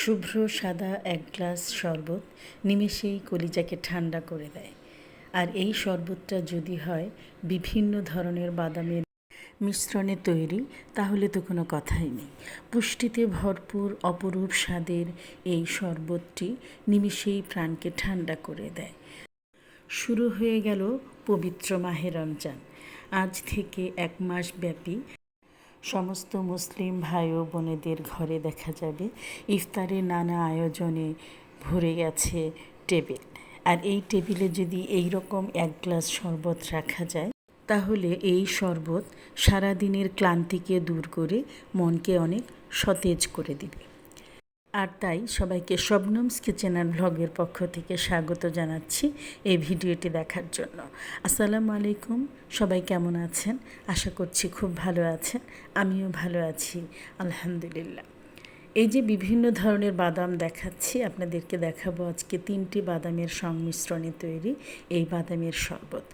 শুভ্র সাদা এক গ্লাস শরবত নিমেষেই কলিজাকে ঠান্ডা করে দেয়। আর এই শরবতটা যদি হয় বিভিন্ন ধরনের বাদামের মিশ্রণে তৈরি, তাহলে তো কোনো কথাই নেই। পুষ্টিতে ভরপুর অপরূপ স্বাদের এই শরবতটি নিমেষেই প্রাণকে ঠান্ডা করে দেয়। শুরু হয়ে গেল পবিত্র মাহে রমজান। আজ থেকে এক মাস ব্যাপী সমস্ত মুসলিম ভাই ও বোনেদের ঘরে দেখা যাবে। ইফতারের নানা আয়োজনে ভরে গেছে টেবিল। আর এই টেবিলে যদি এই রকম এক গ্লাস শরবত রাখা যায়, তাহলে এই শরবত সারাদিনের ক্লান্তিকে দূর করে মনকে অনেক সতেজ করে দিবে। আর তাই সবাইকে শবনমস কিচেন অ্যান্ড ভ্লগের পক্ষ থেকে স্বাগত জানাচ্ছি এই ভিডিওটি দেখার জন্য। আসসালামু আলাইকুম, সবাই কেমন আছেন? আশা করছি খুব ভালো আছেন, আমিও ভালো আছি, আলহামদুলিল্লাহ। এই যে বিভিন্ন ধরনের বাদাম দেখাচ্ছি, আপনাদেরকে দেখাবো আজকে তিনটি বাদামের সংমিশ্রণে তৈরি এই বাদামের শরবত।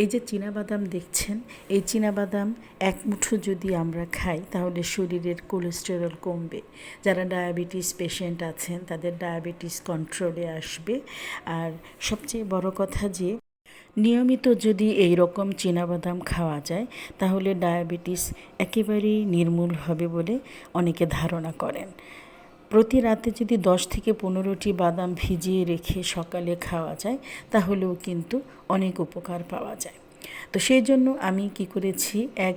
এই যে বাদাম দেখছেন, এই বাদাম এক মুঠো যদি আমরা খাই, তাহলে শরীরের কোলেস্টেরল কমবে। যারা ডায়াবেটিস পেশেন্ট আছেন, তাদের ডায়াবেটিস কন্ট্রোলে আসবে। আর সবচেয়ে বড় কথা যে নিয়মিত যদি এই রকম বাদাম খাওয়া যায়, তাহলে ডায়াবেটিস একেবারেই নির্মূল হবে বলে অনেকে ধারণা করেন। প্রতি রাতে যদি দশ থেকে পনেরোটি বাদাম ভিজিয়ে রেখে সকালে খাওয়া যায়, তাহলেও কিন্তু অনেক উপকার পাওয়া যায়। তো সেই জন্য আমি কি করেছি, এক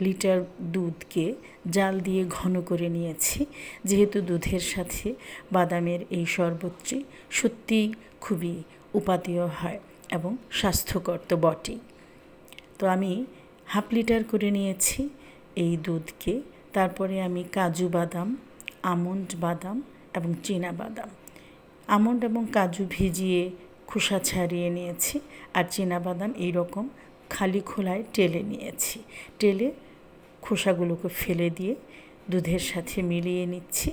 লিটার দুধকে জাল দিয়ে ঘন করে নিয়েছি। যেহেতু দুধের সাথে বাদামের এই শরবতটি সত্যিই খুবই উপাদেয় হয়। এবং স্বাস্থ্যকর তো বটেই। তো আমি হাফ লিটার করে নিয়েছি এই দুধকে। তারপরে আমি কাজু বাদাম, আমন্ড বাদাম এবং চীনা বাদাম। আমন্ড এবং কাজু ভিজিয়ে খোসা ছাড়িয়ে নিয়েছি আর চীনা বাদাম এইরকম খালি খোলায় টেলে নিয়েছি। টেলে খোসাগুলোকে ফেলে দিয়ে দুধের সাথে মিলিয়ে নিচ্ছি।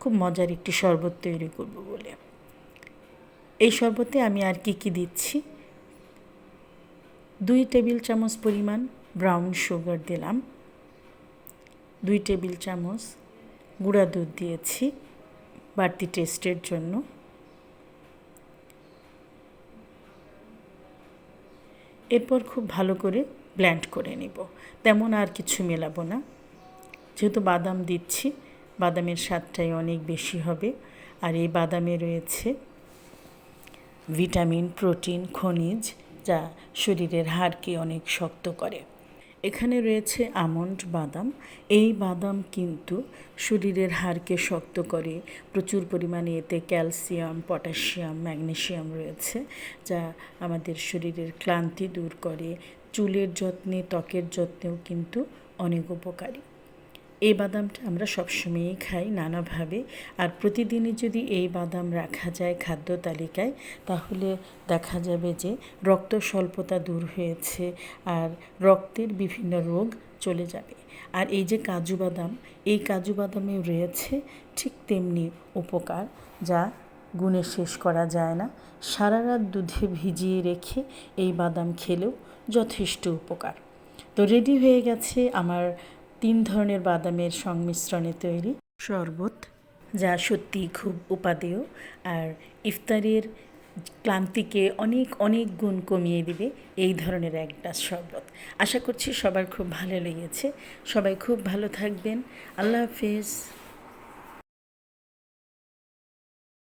খুব মজার একটি শরবত তৈরি করব বলে। এই শরবতে আমি আর কি কি দিচ্ছি? দুই টেবিল চামচ পরিমাণ ব্রাউন সুগার দিলাম। দুই টেবিল চামচ গুঁড়া দুধ দিয়েছি বাড়তি টেস্টের জন্য। এরপর খুব ভালো করে ব্ল্যান্ড করে নিব। তেমন আর কিছু মেলাবো না। যেহেতু বাদাম দিচ্ছি, বাদামের স্বাদটাই অনেক বেশি হবে। আর এই বাদামে রয়েছে ভিটামিন, প্রোটিন, খনিজ যা শরীরের হাড়কে অনেক শক্ত করে। এখানে রয়েছে আমন্ড বাদাম। এই বাদাম কিন্তু শরীরের হাড়কে শক্ত করে। প্রচুর পরিমাণে এতে ক্যালসিয়াম, পটাশিয়াম, ম্যাগনেশিয়াম রয়েছে যা আমাদের শরীরের ক্লান্তি দূর করে। চুলের যত্নে, ত্বকের যত্নেও কিন্তু অনেক উপকারী। এই বাদামটা আমরা সবসময়ই খাই নানাভাবে। আর প্রতিদিনই যদি এই বাদাম রাখা যায় খাদ্য তালিকায়, তাহলে দেখা যাবে যে রক্ত স্বল্পতা দূর হয়েছে আর রক্তের বিভিন্ন রোগ চলে যাবে। আর এই যে কাজু বাদাম, এই কাজু বাদামে রয়েছে ঠিক তেমনি উপকার যা গুণে শেষ করা যায় না। সারা রাত দুধে ভিজিয়ে রেখে এই বাদাম খেলেও যথেষ্ট উপকার। তো রেডি হয়ে গেছে আমার তিন ধরনের বাদামের সংমিশ্রণে তৈরি। শরবত যা সত্যি খুব উপাদেয় আর ইফতারের ক্লান্তিকে অনেক অনেক গুণ কমিয়ে দিবে এই ধরনের এক গ্লাস শরবত। আশা করছি সবার খুব ভালো লেগেছে। সবাই খুব ভালো থাকবেন। আল্লাহ হাফেজ।